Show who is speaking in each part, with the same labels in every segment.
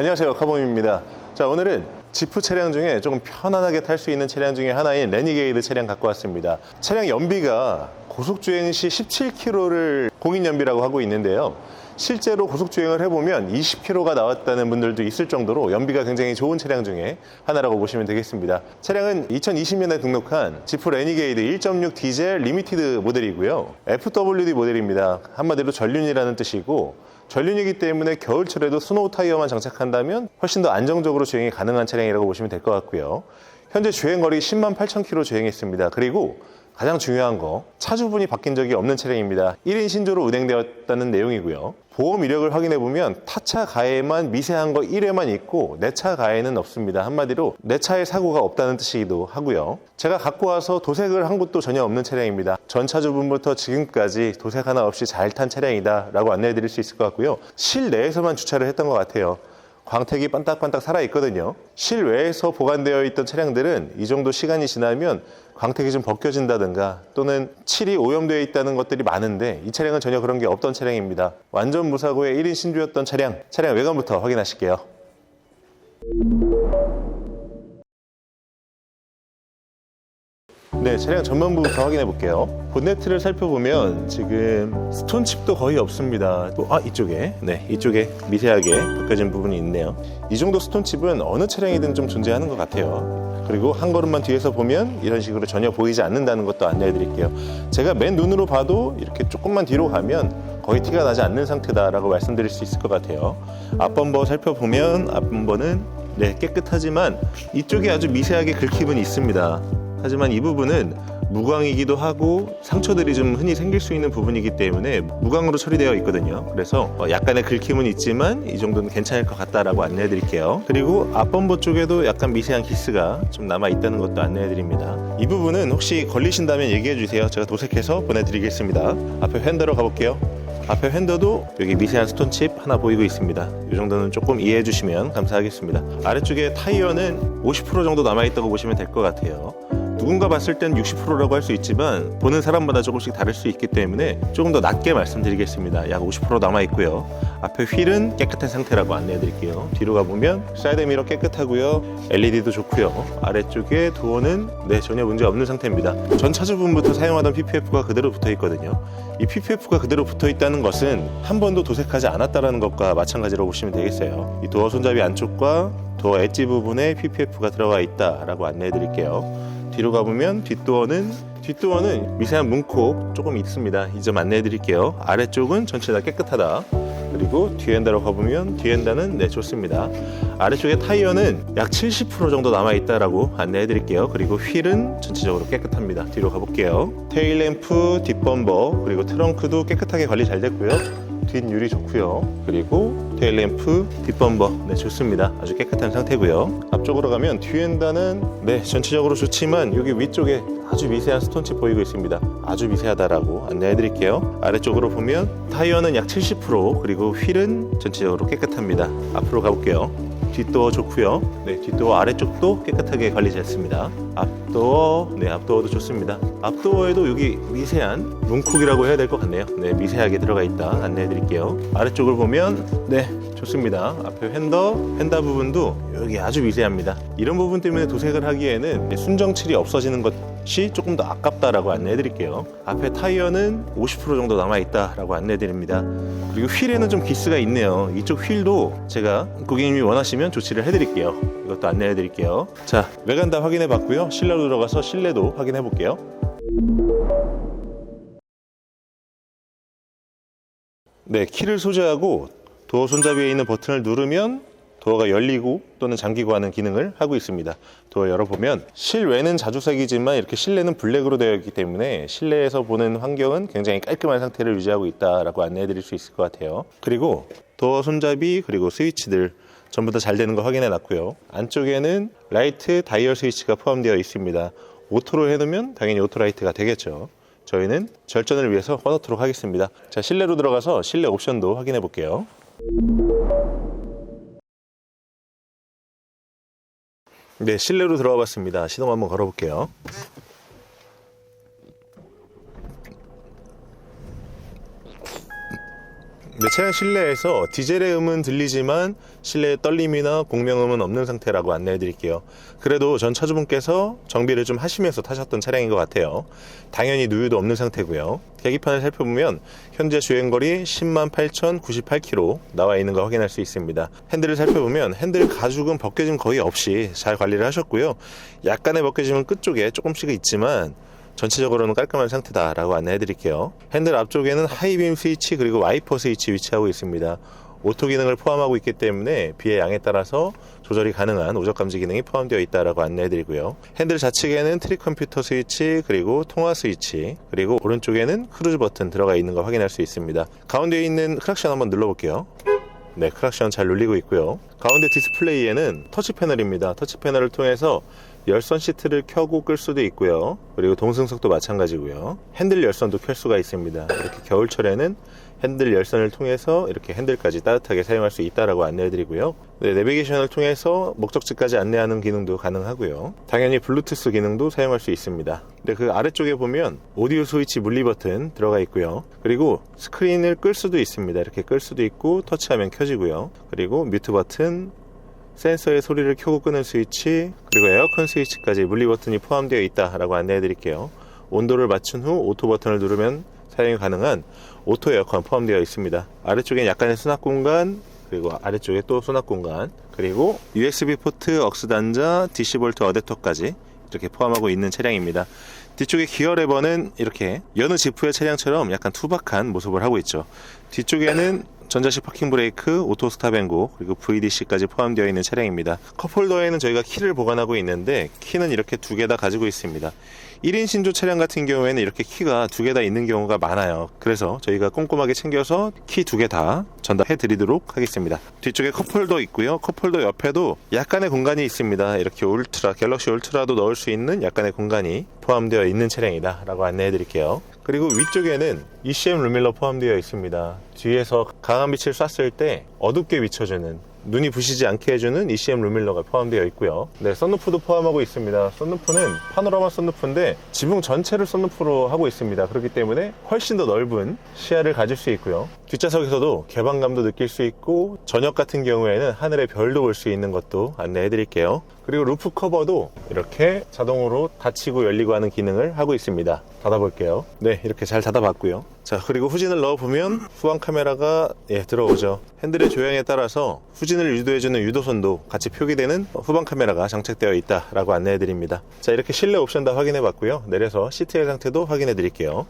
Speaker 1: 안녕하세요. 카범입니다. 자 오늘은 지프 차량 중에 조금 편안하게 탈 수 있는 차량 중에 하나인 레니게이드 차량 갖고 왔습니다. 차량 연비가 고속주행 시 17km를 공인연비라고 하고 있는데요. 실제로 고속주행을 해보면 20km가 나왔다는 분들도 있을 정도로 연비가 굉장히 좋은 차량 중에 하나라고 보시면 되겠습니다. 차량은 2020년에 등록한 지프 레니게이드 1.6 디젤 리미티드 모델이고요. FWD 모델입니다. 한마디로 전륜이라는 뜻이고 전륜이기 때문에 겨울철에도 스노우 타이어만 장착한다면 훨씬 더 안정적으로 주행이 가능한 차량이라고 보시면 될 것 같고요. 현재 주행 거리 10만 8천 킬로 주행했습니다. 그리고 가장 중요한 거 차주분이 바뀐 적이 없는 차량입니다. 1인 신조로 운행되었다는 내용이고요. 보험 이력을 확인해 보면 타차 가해만 미세한 거 1회만 있고 내 차 가해는 없습니다. 한마디로 내 차에 사고가 없다는 뜻이기도 하고요. 제가 갖고 와서 도색을 한 곳도 전혀 없는 차량입니다. 전 차주분부터 지금까지 도색 하나 없이 잘 탄 차량이다라고 안내해 드릴 수 있을 것 같고요. 실내에서만 주차를 했던 것 같아요. 광택이 반딱반딱 살아있거든요. 실외에서 보관되어 있던 차량들은 이 정도 시간이 지나면 광택이 좀 벗겨진다든가 또는 칠이 오염되어 있다는 것들이 많은데 이 차량은 전혀 그런 게 없던 차량입니다. 완전 무사고의 1인 신주였던 차량, 차량 외관부터 확인하실게요. 네, 차량 전면부부터 확인해 볼게요. 본네트를 살펴보면 지금 스톤칩도 거의 없습니다. 또, 아, 이쪽에. 네, 이쪽에 미세하게 벗겨진 부분이 있네요. 이 정도 스톤칩은 어느 차량이든 좀 존재하는 것 같아요. 그리고 한 걸음만 뒤에서 보면 이런 식으로 전혀 보이지 않는다는 것도 안내해 드릴게요. 제가 맨 눈으로 봐도 이렇게 조금만 뒤로 가면 거의 티가 나지 않는 상태다라고 말씀드릴 수 있을 것 같아요. 앞범버 살펴보면 앞범버는 네, 깨끗하지만 이쪽에 아주 미세하게 긁힘은 있습니다. 하지만 이 부분은 무광이기도 하고 상처들이 좀 흔히 생길 수 있는 부분이기 때문에 무광으로 처리되어 있거든요. 그래서 어, 약간의 긁힘은 있지만 이 정도는 괜찮을 것 같다라고 안내해 드릴게요. 그리고 앞범버 쪽에도 약간 미세한 기스가 좀 남아 있다는 것도 안내해 드립니다. 이 부분은 혹시 걸리신다면 얘기해 주세요. 제가 도색해서 보내드리겠습니다. 앞에 핸들로 가볼게요. 앞에 핸더도 여기 미세한 스톤칩 하나 보이고 있습니다. 이 정도는 조금 이해해 주시면 감사하겠습니다. 아래쪽에 타이어는 50% 정도 남아있다고 보시면 될 것 같아요. 누군가 봤을 땐 60%라고 할 수 있지만 보는 사람마다 조금씩 다를 수 있기 때문에 조금 더 낮게 말씀드리겠습니다. 약 50% 남아 있고요. 앞에 휠은 깨끗한 상태라고 안내해 드릴게요. 뒤로 가보면 사이드 미러 깨끗하고요. LED도 좋고요. 아래쪽에 도어는 네 전혀 문제 없는 상태입니다. 전 차주분부터 사용하던 PPF가 그대로 붙어 있거든요. 이 PPF가 그대로 붙어 있다는 것은 한 번도 도색하지 않았다라는 것과 마찬가지로 보시면 되겠어요. 이 도어 손잡이 안쪽과 도어 엣지 부분에 PPF가 들어가 있다라고 안내해 드릴게요. 뒤로 가보면 뒷도어는 뒷도어는 미세한 문콕 조금 있습니다. 이 점 안내해 드릴게요. 아래쪽은 전체 다 깨끗하다. 그리고 뒤엔다로 가보면 뒤엔다는 네 좋습니다. 아래쪽에 타이어는 약 70% 정도 남아 있다라고 안내해 드릴게요. 그리고 휠은 전체적으로 깨끗합니다. 뒤로 가볼게요. 테일 램프, 뒷범버 그리고 트렁크도 깨끗하게 관리 잘 됐고요. 뒷유리 좋고요. 그리고 테일 램프, 뒷범버 네 좋습니다. 아주 깨끗한 상태고요. 앞쪽으로 가면 뒤엔다는 네 전체적으로 좋지만 여기 위쪽에 아주 미세한 스톤칩 보이고 있습니다. 아주 미세하다라고 안내해 드릴게요. 아래쪽으로 보면 타이어는 약 70% 그리고 휠은 전체적으로 깨끗합니다. 앞으로 가볼게요. 뒷도어 좋고요. 네, 뒷도어 아래쪽도 깨끗하게 관리 됐습니다. 앞도어, 네, 앞도어도 좋습니다. 앞도어에도 여기 미세한 문콕이라고 해야 될 것 같네요. 네, 미세하게 들어가 있다 안내해 드릴게요. 아래쪽을 보면 네, 좋습니다. 앞에 핸더, 핸다 부분도 여기 아주 미세합니다. 이런 부분 때문에 도색을 하기에는 순정칠이 없어지는 것이 조금 더 아깝다라고 안내해 드릴게요. 앞에 타이어는 50% 정도 남아 있다라고 안내해 드립니다. 그리고 휠에는 좀 기스가 있네요. 이쪽 휠도 제가 고객님이 원하시면 조치를 해 드릴게요. 이것도 안내해 드릴게요. 자, 외관 다 확인해 봤고요. 실내로 들어가서 실내도 확인해 볼게요. 네, 키를 소지하고 도어 손잡이에 있는 버튼을 누르면 도어가 열리고 또는 잠기고 하는 기능을 하고 있습니다. 도어 열어보면 실외는 자주색이지만 이렇게 실내는 블랙으로 되어 있기 때문에 실내에서 보는 환경은 굉장히 깔끔한 상태를 유지하고 있다라고 안내해 드릴 수 있을 것 같아요. 그리고 도어 손잡이 그리고 스위치들 전부 다 잘 되는 거 확인해 놨고요. 안쪽에는 라이트 다이얼 스위치가 포함되어 있습니다. 오토로 해놓으면 당연히 오토라이트가 되겠죠. 저희는 절전을 위해서 꺼놓도록 하겠습니다. 자, 실내로 들어가서 실내 옵션도 확인해 볼게요. 네, 실내로 들어가 봤습니다. 시동 한번 걸어 볼게요. 네, 차량 실내에서 디젤의 음은 들리지만 실내에 떨림이나 공명음은 없는 상태라고 안내해 드릴게요. 그래도 전 차주분께서 정비를 좀 하시면서 타셨던 차량인 것 같아요. 당연히 누유도 없는 상태고요. 계기판을 살펴보면 현재 주행거리 10만 8,098km 나와 있는 거 확인할 수 있습니다. 핸들을 살펴보면 핸들 가죽은 벗겨짐 거의 없이 잘 관리를 하셨고요. 약간의 벗겨짐은 끝쪽에 조금씩 있지만 전체적으로는 깔끔한 상태다라고 안내해 드릴게요. 핸들 앞쪽에는 하이빔 스위치 그리고 와이퍼 스위치 위치하고 있습니다. 오토 기능을 포함하고 있기 때문에 비의 양에 따라서 조절이 가능한 오적 감지 기능이 포함되어 있다라고 안내해 드리고요. 핸들 좌측에는 트리 컴퓨터 스위치 그리고 통화 스위치 그리고 오른쪽에는 크루즈 버튼 들어가 있는 거 확인할 수 있습니다. 가운데에 있는 크락션 한번 눌러 볼게요. 네, 크락션 잘 눌리고 있고요. 가운데 디스플레이에는 터치 패널입니다. 터치 패널을 통해서 열선 시트를 켜고 끌 수도 있고요. 그리고 동승석도 마찬가지고요. 핸들 열선도 켤 수가 있습니다. 이렇게 겨울철에는 핸들 열선을 통해서 이렇게 핸들까지 따뜻하게 사용할 수 있다라고 안내해 드리고요. 네, 내비게이션을 통해서 목적지까지 안내하는 기능도 가능하고요. 당연히 블루투스 기능도 사용할 수 있습니다. 근데 그 아래쪽에 보면 오디오 스위치 물리 버튼 들어가 있고요. 그리고 스크린을 끌 수도 있습니다. 이렇게 끌 수도 있고 터치하면 켜지고요. 그리고 뮤트 버튼, 센서의 소리를 켜고 끄는 스위치, 그리고 에어컨 스위치까지 물리 버튼이 포함되어 있다라고 안내해 드릴게요. 온도를 맞춘 후 오토 버튼을 누르면 사용이 가능한 오토 에어컨 포함되어 있습니다. 아래쪽엔 약간의 수납 공간, 그리고 아래쪽에 또 수납 공간, 그리고 USB 포트, 억스 단자, DC 볼트 어댑터까지 이렇게 포함하고 있는 차량입니다. 뒤쪽에 기어 레버는 이렇게 여느 지프의 차량처럼 약간 투박한 모습을 하고 있죠. 뒤쪽에는 전자식 파킹 브레이크, 오토 스탑 앤고, 그리고 VDC까지 포함되어 있는 차량입니다. 컵홀더에는 저희가 키를 보관하고 있는데 키는 이렇게 두 개 다 가지고 있습니다. 1인 신조 차량 같은 경우에는 이렇게 키가 두 개 다 있는 경우가 많아요. 그래서 저희가 꼼꼼하게 챙겨서 키 두 개 다 전달해 드리도록 하겠습니다. 뒤쪽에 컵홀더 있고요. 컵홀더 옆에도 약간의 공간이 있습니다. 이렇게 울트라, 갤럭시 울트라도 넣을 수 있는 약간의 공간이 포함되어 있는 차량이다 라고 안내해 드릴게요. 그리고 위쪽에는 ECM 루밀러 포함되어 있습니다. 뒤에서 강한 빛을 쐈을 때 어둡게 비춰주는 눈이 부시지 않게 해주는 ECM 루밀러가 포함되어 있고요. 네, 썬루프도 포함하고 있습니다. 썬루프는 파노라마 썬루프인데 지붕 전체를 썬루프로 하고 있습니다. 그렇기 때문에 훨씬 더 넓은 시야를 가질 수 있고요. 뒷좌석에서도 개방감도 느낄 수 있고 저녁 같은 경우에는 하늘의 별도 볼 수 있는 것도 안내해 드릴게요. 그리고 루프 커버도 이렇게 자동으로 닫히고 열리고 하는 기능을 하고 있습니다. 닫아볼게요. 네, 이렇게 잘 닫아봤고요. 자, 그리고 후진을 넣어보면 후방 카메라가 예, 들어오죠. 핸들의 조향에 따라서 후진을 유도해주는 유도선도 같이 표기되는 후방 카메라가 장착되어 있다 라고 안내해 드립니다. 자, 이렇게 실내 옵션 다 확인해 봤고요. 내려서 시트의 상태도 확인해 드릴게요.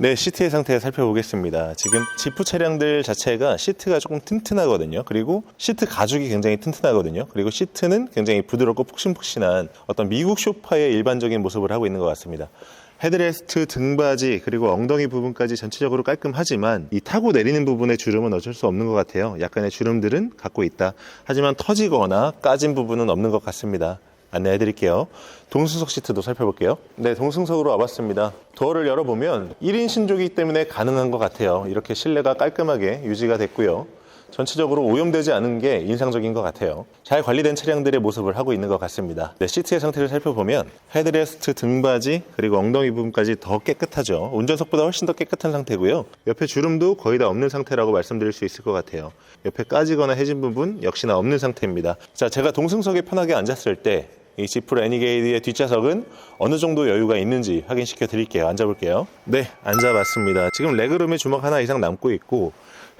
Speaker 1: 네, 시트의 상태 살펴보겠습니다. 지금 지프 차량들 자체가 시트가 조금 튼튼하거든요. 그리고 시트 가죽이 굉장히 튼튼하거든요. 그리고 시트는 굉장히 부드럽고 푹신푹신한 어떤 미국 쇼파의 일반적인 모습을 하고 있는 것 같습니다. 헤드레스트, 등받이, 그리고 엉덩이 부분까지 전체적으로 깔끔하지만 이 타고 내리는 부분의 주름은 어쩔 수 없는 것 같아요. 약간의 주름들은 갖고 있다. 하지만 터지거나 까진 부분은 없는 것 같습니다. 안내해 드릴게요. 동승석 시트도 살펴볼게요. 네, 동승석으로 와봤습니다. 도어를 열어보면 1인 신조기 때문에 가능한 것 같아요. 이렇게 실내가 깔끔하게 유지가 됐고요. 전체적으로 오염되지 않은 게 인상적인 것 같아요. 잘 관리된 차량들의 모습을 하고 있는 것 같습니다. 네, 시트의 상태를 살펴보면 헤드레스트 등받이 그리고 엉덩이 부분까지 더 깨끗하죠. 운전석보다 훨씬 더 깨끗한 상태고요. 옆에 주름도 거의 다 없는 상태라고 말씀드릴 수 있을 것 같아요. 옆에 까지거나 해진 부분 역시나 없는 상태입니다. 자, 제가 동승석에 편하게 앉았을 때이 지프 레니게이드의 뒷좌석은 어느 정도 여유가 있는지 확인시켜 드릴게요. 앉아볼게요. 네, 앉아봤습니다. 지금 레그룸에 주먹 하나 이상 남고 있고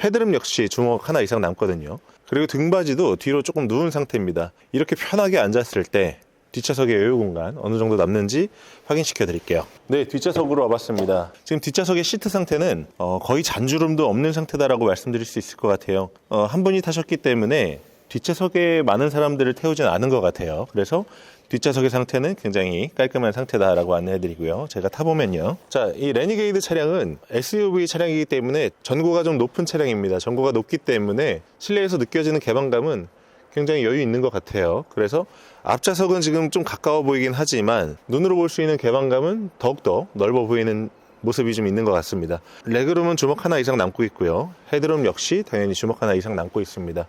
Speaker 1: 헤드룸 역시 주먹 하나 이상 남거든요. 그리고 등받이도 뒤로 조금 누운 상태입니다. 이렇게 편하게 앉았을 때 뒷좌석의 여유 공간 어느 정도 남는지 확인시켜 드릴게요. 네, 뒷좌석으로 와봤습니다. 지금 뒷좌석의 시트 상태는 어, 거의 잔주름도 없는 상태다라고 말씀드릴 수 있을 것 같아요. 어, 한 분이 타셨기 때문에 뒷좌석에 많은 사람들을 태우진 않은 것 같아요. 그래서 뒷좌석의 상태는 굉장히 깔끔한 상태다라고 안내해 드리고요. 제가 타보면요. 자, 이 레니게이드 차량은 SUV 차량이기 때문에 전고가 좀 높은 차량입니다. 전고가 높기 때문에 실내에서 느껴지는 개방감은 굉장히 여유 있는 것 같아요. 그래서 앞좌석은 지금 좀 가까워 보이긴 하지만 눈으로 볼 수 있는 개방감은 더욱더 넓어 보이는 모습이 좀 있는 것 같습니다. 레그룸은 주먹 하나 이상 남고 있고요. 헤드룸 역시 당연히 주먹 하나 이상 남고 있습니다.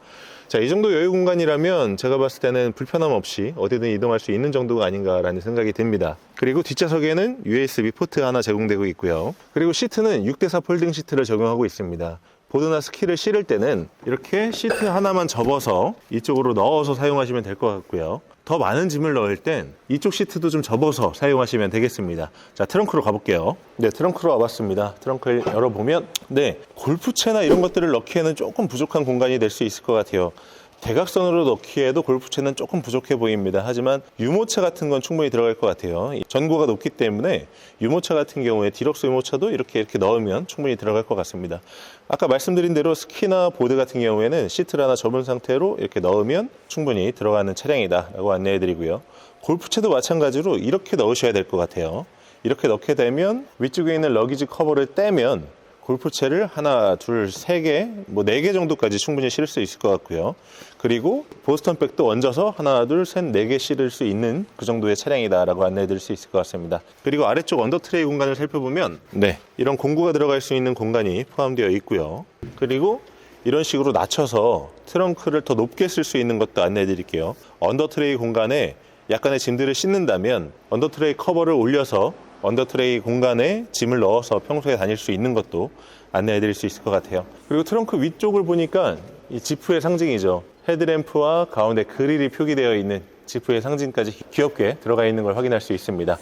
Speaker 1: 자, 이 정도 여유 공간이라면 제가 봤을 때는 불편함 없이 어디든 이동할 수 있는 정도가 아닌가라는 생각이 듭니다. 그리고 뒷좌석에는 USB 포트 하나 제공되고 있고요. 그리고 시트는 6대4 폴딩 시트를 적용하고 있습니다. 보드나 스키를 실을 때는 이렇게 시트 하나만 접어서 이쪽으로 넣어서 사용하시면 될 것 같고요. 더 많은 짐을 넣을 땐 이쪽 시트도 좀 접어서 사용하시면 되겠습니다. 자, 트렁크로 가볼게요. 네, 트렁크로 와봤습니다. 트렁크를 열어보면, 네, 골프채나 이런 것들을 넣기에는 조금 부족한 공간이 될 수 있을 것 같아요. 대각선으로 넣기에도 골프채는 조금 부족해 보입니다. 하지만 유모차 같은 건 충분히 들어갈 것 같아요. 이 전고가 높기 때문에 유모차 같은 경우에 디럭스 유모차도 이렇게 이렇게 넣으면 충분히 들어갈 것 같습니다. 아까 말씀드린 대로 스키나 보드 같은 경우에는 시트를 하나 접은 상태로 이렇게 넣으면 충분히 들어가는 차량이다라고 안내해 드리고요. 골프채도 마찬가지로 이렇게 넣으셔야 될 것 같아요. 이렇게 넣게 되면 위쪽에 있는 러기지 커버를 떼면 골프채를 하나, 둘, 세 개, 뭐 네 개 정도까지 충분히 실을 수 있을 것 같고요. 그리고 보스턴 백도 얹어서 하나, 둘, 셋, 네 개 실을 수 있는 그 정도의 차량이다라고 안내해 드릴 수 있을 것 같습니다. 그리고 아래쪽 언더 트레이 공간을 살펴보면 네, 이런 공구가 들어갈 수 있는 공간이 포함되어 있고요. 그리고 이런 식으로 낮춰서 트렁크를 더 높게 쓸 수 있는 것도 안내해 드릴게요. 언더 트레이 공간에 약간의 짐들을 싣는다면 언더 트레이 커버를 올려서 언더 트레이 공간에 짐을 넣어서 평소에 다닐 수 있는 것도 안내해 드릴 수 있을 것 같아요. 그리고 트렁크 위쪽을 보니까 이 지프의 상징이죠. 헤드램프와 가운데 그릴이 표기되어 있는 지프의 상징까지 귀엽게 들어가 있는 걸 확인할 수 있습니다.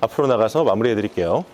Speaker 1: 앞으로 나가서 마무리해 드릴게요.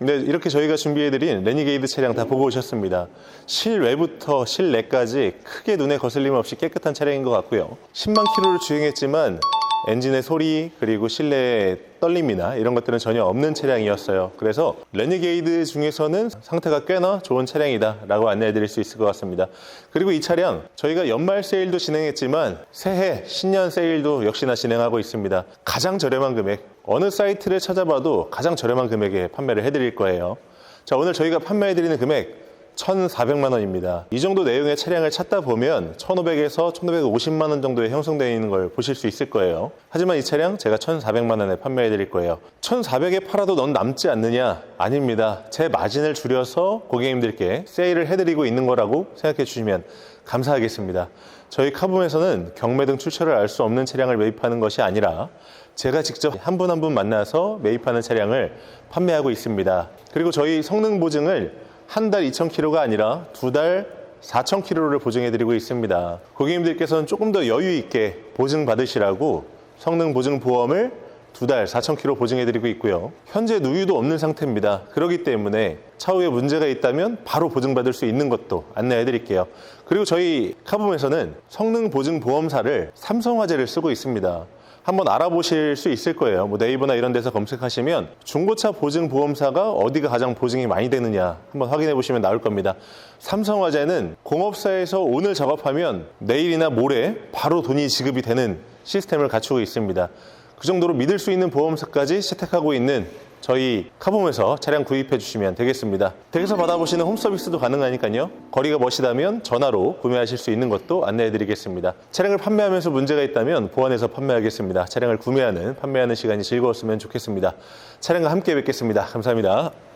Speaker 1: 네, 이렇게 저희가 준비해드린 레니게이드 차량 다 보고 오셨습니다. 실외부터 실내까지 크게 눈에 거슬림 없이 깨끗한 차량인 것 같고요. 10만 킬로를 주행했지만 엔진의 소리 그리고 실내의 떨림이나 이런 것들은 전혀 없는 차량이었어요. 그래서 레니게이드 중에서는 상태가 꽤나 좋은 차량이다 라고 안내해 드릴 수 있을 것 같습니다. 그리고 이 차량 저희가 연말 세일도 진행했지만 새해 신년 세일도 역시나 진행하고 있습니다. 가장 저렴한 금액 어느 사이트를 찾아봐도 가장 저렴한 금액에 판매를 해 드릴 거예요. 자 오늘 저희가 판매해 드리는 금액 1,400만 원입니다. 이 정도 내용의 차량을 찾다 보면 1,500에서 1,550만 원 정도에 형성되어 있는 걸 보실 수 있을 거예요. 하지만 이 차량 제가 1,400만 원에 판매해 드릴 거예요. 1,400에 팔아도 넌 남지 않느냐? 아닙니다. 제 마진을 줄여서 고객님들께 세일을 해드리고 있는 거라고 생각해 주시면 감사하겠습니다. 저희 카붐에서는 경매 등 출처를 알 수 없는 차량을 매입하는 것이 아니라 제가 직접 한 분 한분 만나서 매입하는 차량을 판매하고 있습니다. 그리고 저희 성능 보증을 한 달 2,000km가 아니라 두 달 4,000km를 보증해드리고 있습니다. 고객님들께서는 조금 더 여유 있게 보증 받으시라고 성능 보증 보험을 두 달 4,000km 보증해드리고 있고요. 현재 누유도 없는 상태입니다. 그렇기 때문에 차후에 문제가 있다면 바로 보증받을 수 있는 것도 안내해드릴게요. 그리고 저희 카붐에서는 성능 보증 보험사를 삼성화재를 쓰고 있습니다. 한번 알아보실 수 있을 거예요. 뭐 네이버나 이런 데서 검색하시면 중고차 보증 보험사가 어디가 가장 보증이 많이 되느냐 한번 확인해 보시면 나올 겁니다. 삼성화재는 공업사에서 오늘 작업하면 내일이나 모레 바로 돈이 지급이 되는 시스템을 갖추고 있습니다. 그 정도로 믿을 수 있는 보험사까지 채택하고 있는 저희 카봄에서 차량 구입해 주시면 되겠습니다. 댁에서 받아보시는 홈 서비스도 가능하니까요. 거리가 멋이다면 전화로 구매하실 수 있는 것도 안내해 드리겠습니다. 차량을 판매하면서 문제가 있다면 보완해서 판매하겠습니다. 차량을 구매하는, 판매하는 시간이 즐거웠으면 좋겠습니다. 차량과 함께 뵙겠습니다. 감사합니다.